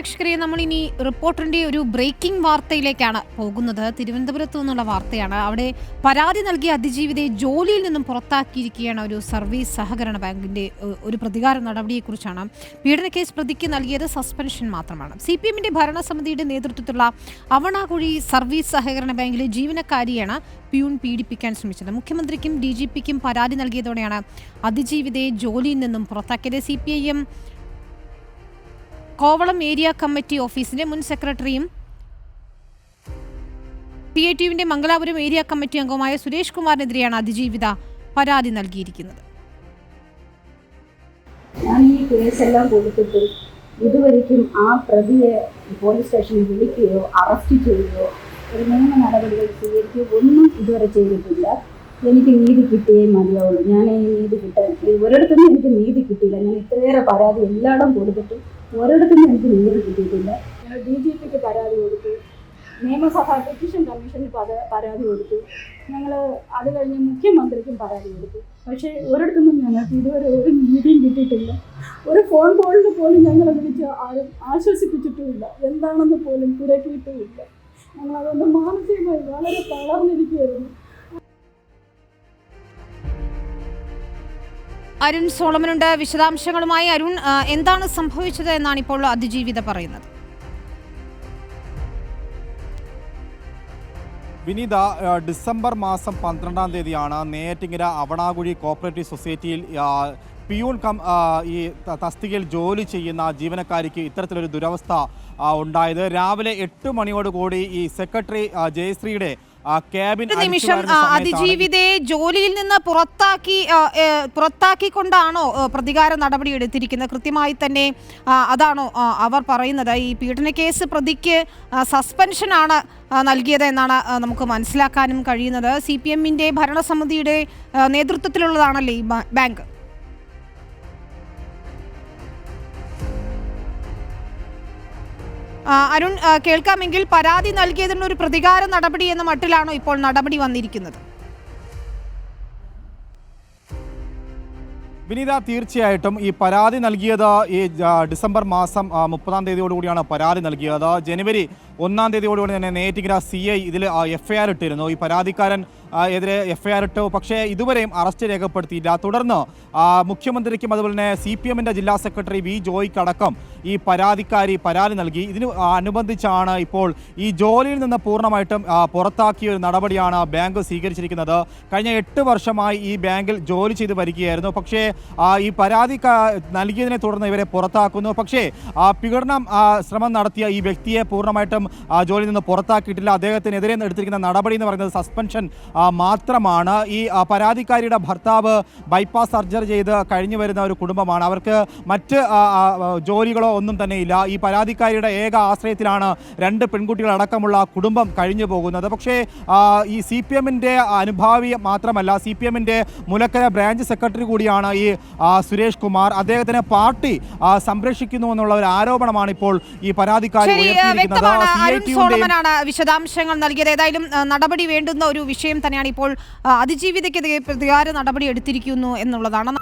പ്രേക്ഷകരെ നമ്മൾ ഇനി റിപ്പോർട്ടറിന്റെ ഒരു ബ്രേക്കിംഗ് വാർത്തയിലേക്കാണ് പോകുന്നത്. തിരുവനന്തപുരത്തു നിന്നുള്ള വാർത്തയാണ്. അവിടെ പരാതി നൽകിയ അതിജീവിതയെ ജോലിയിൽ നിന്നും പുറത്താക്കിയിരിക്കുകയാണ് ഒരു സർവീസ് സഹകരണ ബാങ്കിന്റെ ഒരു പ്രതികാര നടപടിയെക്കുറിച്ചാണ്. പീഡനക്കേസ് കേസ് പ്രതിക്ക് നൽകിയത് സസ്പെൻഷൻ മാത്രമാണ്. സി പി എമ്മിന്റെ ഭരണസമിതിയുടെ നേതൃത്വത്തിലുള്ള അവണാകുഴി സർവീസ് സഹകരണ ബാങ്കിലെ ജീവനക്കാരിയാണ് പ്യൂൺ പീഡിപ്പിക്കാൻ ശ്രമിച്ചത്. മുഖ്യമന്ത്രിക്കും ഡി ജി പിക്കും പരാതി നൽകിയതോടെയാണ് അതിജീവിതയെ ജോലിയിൽ നിന്നും പുറത്താക്കിയത്. C P I M Kovalam area committee ഓഫീസിന്റെ മുൻ സെക്രട്ടറിയും പി ഐ ടിയുവിന്റെ മംഗലാപുരം ഏരിയ കമ്മിറ്റി അംഗവുമായ സുരേഷ് കുമാറിനെതിരെയാണ് അതിജീവിത പരാതി നൽകിയിരിക്കുന്നത്. ഞാൻ ഈ കേസെല്ലാം കൊടുത്തിട്ട് ഇതുവരെയ്ക്കും ആ പ്രതിയെ പോലീസ് സ്റ്റേഷനിൽ വിളിക്കുകയോ അറസ്റ്റ് ചെയ്യുകയോ ഒരു നിയമ നടപടികൾ സ്വീകരിക്കുകയോ ഒന്നും ഇതുവരെ ചെയ്തിട്ടില്ല. എനിക്ക് നീതി കിട്ടിയേ മതിയാവുള്ളൂ. ഞാൻ ഈ നീതി കിട്ടാൻ ഒരിടത്തുനിന്നും എനിക്ക് നീതി കിട്ടിയില്ല. ഞാൻ ഇത്രയേറെ പരാതി എല്ലായിടം കൊടുത്തിട്ട് ഒരിടത്തുനിന്നും എനിക്ക് നീതി കിട്ടിയിട്ടില്ല. ഡി ജി പിക്ക് പരാതി കൊടുത്തു. നിയമസഭാ പെറ്റീഷൻ കമ്മീഷന് പരാതി കൊടുത്തു. ഞങ്ങൾ അത് കഴിഞ്ഞ് മുഖ്യമന്ത്രിക്കും പരാതി കൊടുത്തു. പക്ഷേ ഒരിടത്തുനിന്നും ഞങ്ങൾക്ക് ഇതുവരെ ഒരു നീതിയും കിട്ടിയിട്ടില്ല. ഒരു ഫോൺ കോളിൽ പോലും ഞങ്ങളെ വിളിച്ച് ആരും ആശ്വസിപ്പിച്ചിട്ടുമില്ല. എന്താണെന്ന് പോലും തിരക്കിയിട്ടുമില്ല. ഞങ്ങൾ അതുകൊണ്ട് മാനസികമായി വളരെ തളർന്നിരിക്കുകയായിരുന്നു. അരുൺ സോളമനുണ്ട്. വിശദാംശങ്ങളുമായി അരുൺ എന്താണ് സംഭവിച്ചത് എന്നാണ് ഇപ്പോൾ അതിജീവിത പറയുന്നത്. വിനീത ഡിസംബർ മാസം പന്ത്രണ്ടാം തീയതിയാണ് നേറ്റിങ്ങര അവണാകുഴി കോപ്പറേറ്റീവ് സൊസൈറ്റിയിൽ പിയൂൺ കം ഈ തസ്തികയിൽ ജോലി ചെയ്യുന്ന ജീവനക്കാരിക്ക് ഇത്തരത്തിലൊരു ദുരവസ്ഥ ഉണ്ടായത്. രാവിലെ എട്ട് മണിയോടുകൂടി ഈ സെക്രട്ടറി ജയശ്രീയുടെ ഒരു നിമിഷം അതിജീവിതയെ ജോലിയിൽ നിന്ന് പുറത്താക്കി പുറത്താക്കി കൊണ്ടാണോ പുറത്താക്കിക്കൊണ്ടാണോ പ്രതികാര നടപടി എടുത്തിരിക്കുന്നത്? കൃത്യമായി തന്നെ അതാണോ അവർ പറയുന്നത്. ഈ പീഡന കേസ് പ്രതിക്ക് സസ്പെൻഷൻ സസ്പെൻഷനാണ് നൽകിയത് എന്നാണ് നമുക്ക് മനസ്സിലാക്കാനും കഴിയുന്നത്. സി പി എമ്മിന്റെ ഭരണസമിതിയുടെ നേതൃത്വത്തിലുള്ളതാണല്ലേ ഈ ബാങ്ക്? അരുൺ കേൾക്കാമെങ്കിൽ പരാതി നൽകിയതിനുള്ള ഒരു പ്രതികാര നടപടി എന്ന മട്ടിലാണോ ഇപ്പോൾ നടപടി വന്നിരിക്കുന്നത്? വിനീത തീർച്ചയായിട്ടും ഈ പരാതി നൽകിയത് ഈ ഡിസംബർ മാസം മുപ്പതാം തീയതിയോടുകൂടിയാണ് പരാതി നൽകിയത്. ജനുവരി ഒന്നാം തീയതിയോടുകൂടി തന്നെ നേറ്റിഗ്ര സി ഐ ഇതിൽ എഫ് ഐ ആർ ഇട്ടിരുന്നു. ഈ പരാതിക്കാരൻ എതിരെ എഫ് ഐ ആർ ഇട്ടു. പക്ഷേ ഇതുവരെയും അറസ്റ്റ് രേഖപ്പെടുത്തിയില്ല. തുടർന്ന് മുഖ്യമന്ത്രിക്കും അതുപോലെ തന്നെ സി പി എമ്മിന്റെ ജില്ലാ സെക്രട്ടറി വി ജോയ്ക്കടക്കം ഈ പരാതിക്കാരി പരാതി നൽകി. ഇതിന് അനുബന്ധിച്ചാണ് ഇപ്പോൾ ഈ ജോലിയിൽ നിന്ന് പൂർണമായിട്ടും പുറത്താക്കിയ ഒരു നടപടിയാണ് ബാങ്ക് സ്വീകരിച്ചിരിക്കുന്നത്. കഴിഞ്ഞ എട്ട് വർഷമായി ഈ ബാങ്കിൽ ജോലി ചെയ്ത് വരികയായിരുന്നു. പക്ഷേ ഈ പരാതി നൽകിയതിനെ തുടർന്ന് ഇവരെ പുറത്താക്കുന്നു. പക്ഷേ പീഡനം ശ്രമം നടത്തിയ ഈ വ്യക്തിയെ പൂർണമായിട്ടും ജോലിയിൽ നിന്ന് പുറത്താക്കിയിട്ടില്ല. അദ്ദേഹത്തിനെതിരെ എടുത്തിരിക്കുന്ന നടപടി എന്ന് പറയുന്നത് സസ്പെൻഷൻ മാത്രമാണ്. ഈ പരാതിക്കാരിയുടെ ഭർത്താവ് ബൈപ്പാസ് സർജറി ചെയ്ത് കഴിഞ്ഞു വരുന്ന ഒരു കുടുംബമാണ്. അവർക്ക് മറ്റ് ജോലികളോ ഒന്നും തന്നെയില്ല. ഈ പരാതിക്കാരിയുടെ ഏക ആശ്രയത്തിലാണ് രണ്ട് പെൺകുട്ടികളടക്കമുള്ള കുടുംബം കഴിഞ്ഞു പോകുന്നത്. പക്ഷേ ഈ സി പി എമ്മിന്റെ അനുഭാവി മാത്രമല്ല സി പി എമ്മിന്റെ മുലക്കര ബ്രാഞ്ച് സെക്രട്ടറി കൂടിയാണ് ഈ സുരേഷ് കുമാർ. അദ്ദേഹത്തിന് പാർട്ടി സംരക്ഷിക്കുന്നു എന്നുള്ള ഒരു ആരോപണമാണ് ഇപ്പോൾ ഈ പരാതിക്കാരി ഉയർത്തിയിരിക്കുന്നത്. വിശദാംശങ്ങൾ നൽകിയത്. ഏതായാലും നടപടി വേണ്ടുന്ന ഒരു വിഷയം തന്നെയാണ് ഇപ്പോൾ അതിജീവിതയ്ക്കെതിരെ പ്രതികാര നടപടി എടുത്തിരിക്കുന്നു എന്നുള്ളതാണ്.